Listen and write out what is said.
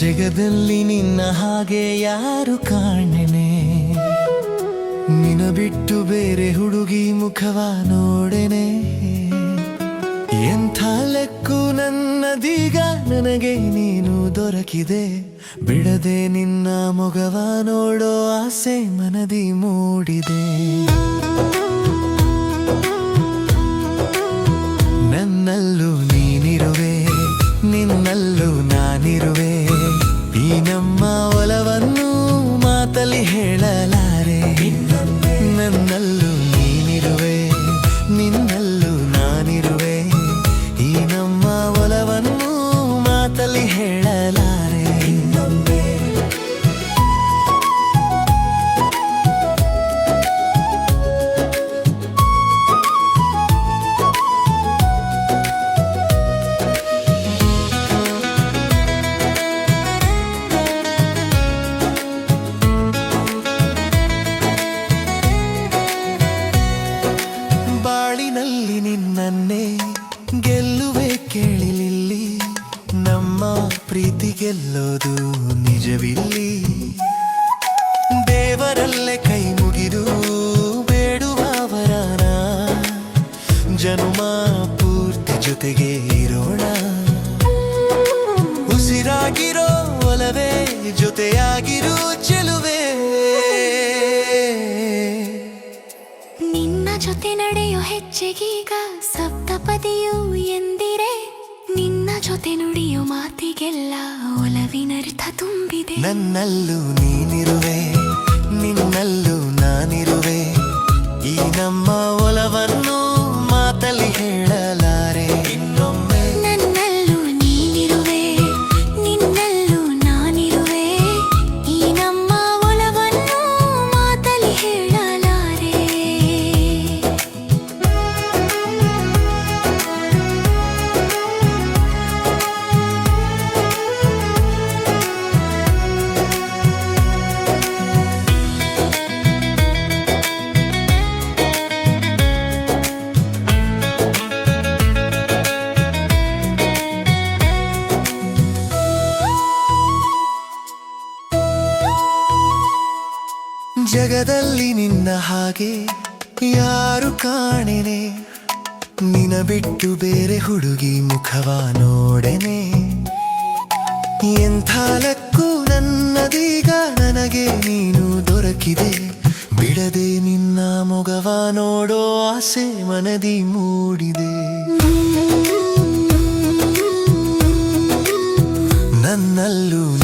ಜಗದಲ್ಲಿ ನಿನ್ನ ಹಾಗೆ ಯಾರು ಕಾಣೆನೆ? ನಿನ ಬಿಟ್ಟು ಬೇರೆ ಹುಡುಗಿ ಮುಖವ ನೋಡೆನೆ? ಎಂಥ ಲೆಕ್ಕು ನನ್ನದೀಗ ನನಗೆ ನೀನು ದೊರಕಿದೆ? ಬಿಡದೆ ನಿನ್ನ ಮೊಗವ ನೋಡೋ ಆಸೆ ಮನದಿ ಮೂಡಿದೆ. ಗೆಲ್ಲೋದು ನಿಜವಿಲ್ಲಿ. ದೇವರಲ್ಲೇ ಕೈ ಮುಗಿದು ಬೇಡುವವರನ ಜನುಮ ಪೂರ್ತಿ ಜೊತೆಗೆ ಇರೋಣ. ಉಸಿರಾಗಿರೋ ಒಲವೇ ಜೊತೆಯಾಗಿರು ಚೆಲುವೆ. ನಿನ್ನ ಜೊತೆ ನಡೆಯೋ ಹೆಚ್ಚಿಗೀಗ ಸಪ್ತಪದಿಯು ಎಂದಿರೆ ಜೊತೆ ನುಡಿಯೋ ಮಾತಿಗೆಲ್ಲ ಒಲವಿನರ್ಥ ತುಂಬಿದೆ. ನನ್ನಲ್ಲೂ ನೀನಿರುವೆ ನಿನ್ನಲ್ಲೂ ನಾನಿರುವೆ. ಈ ನಮ್ಮ ಒಲವನ್ನು ಮಾತಲ್ಲಿ ಹೇಳಲಾರೆ ಜಗದಲ್ಲಿ ನಿನ್ನ ಹಾಗೆ ಯಾರು ಕಾಣೆನೆ? ನಿನ ಬಿಟ್ಟು ಬೇರೆ ಹುಡುಗಿ ಮುಖವ ನೋಡೆನೆ? ಎಂಥ ಲಕ್ಕೂ ನನ್ನದೀಗ ನನಗೆ ನೀನು ದೊರಕಿದೆ? ಬಿಡದೆ ನಿನ್ನ ಮೊಗವ ನೋಡೋ ಆಸೆ ಮನದಿ ಮೂಡಿದೆ. ನನ್ನಲ್ಲೂ